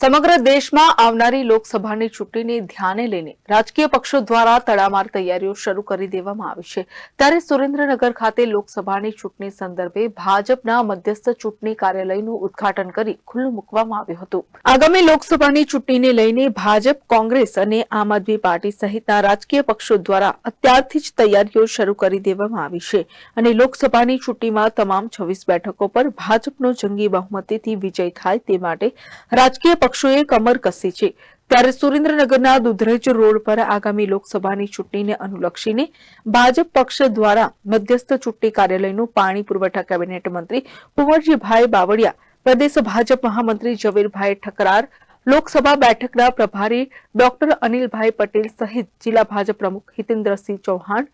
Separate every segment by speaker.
Speaker 1: સમગ્ર દેશમાં આવનારી લોકસભાની ચૂંટણીને ધ્યાને લઈને રાજકીય પક્ષો દ્વારા તડામાર તૈયારીઓ શરૂ કરી દેવામાં આવી છે. ત્યારે સુરેન્દ્રનગર ખાતે લોકસભાની ચૂંટણી સંદર્ભે ભાજપના મધ્યસ્થ ચૂંટણી કાર્યાલયનું ઉદઘાટન કરી ખુલ્લું મૂકવામાં આવ્યું હતું. આગામી લોકસભાની ચૂંટણીને લઈને ભાજપ, કોંગ્રેસ અને આમ આદમી પાર્ટી સહિતના રાજકીય પક્ષો દ્વારા અત્યારથી જ તૈયારીઓ શરૂ કરી દેવામાં આવી છે અને લોકસભાની ચૂંટણીમાં તમામ છવ્વીસ બેઠકો પર ભાજપનો જંગી બહુમતીથી વિજય થાય તે માટે રાજકીય પક્ષોએ કમર કસી છે. ત્યારે સુરેન્દ્રનગરના દુધરેજ રોડ પર આગામી લોકસભાની ચૂંટણીને અનુલક્ષીને ભાજપ પક્ષ દ્વારા મધ્યસ્થ ચૂંટણી કાર્યાલયનું પાણી પુરવઠા કેબિનેટ મંત્રી કુંવરજીભાઈ બાવળિયા, પ્રદેશ ભાજપ મહામંત્રી ઝવેરભાઈ ઠકરાર, લોકસભા બેઠકના પ્રભારી ડોક્ટર અનિલભાઈ પટેલ સહિત જિલ્લા ભાજપ પ્રમુખ હિતેન્દ્રસિંહ ચૌહાણ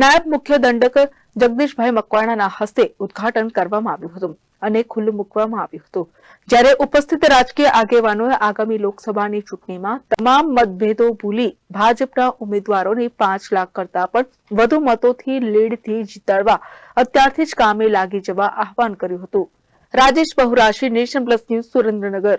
Speaker 1: નાયબ મુખ્ય દંડક જગદીશભાઈ મકવાણાના હસ્તે ઉદઘાટન કરવામાં આવ્યું હતું અને ખુલ્લું મૂકવામાં આવ્યું હતું. જ્યારે ઉપસ્થિત રાજકીય આગેવાનોએ આગામી લોકસભાની ચૂંટણીમાં તમામ મતભેદો ભૂલી ભાજપના ઉમેદવારોને પાંચ લાખ કરતા પણ વધુ મતોથી લીડથી જીતાડવા અત્યારથી જ કામે લાગી જવા આહવાન કર્યું હતું. રાજેશ બહુરાશી, નેશન પ્લસ ન્યૂઝ સુરેન્દ્રનગર.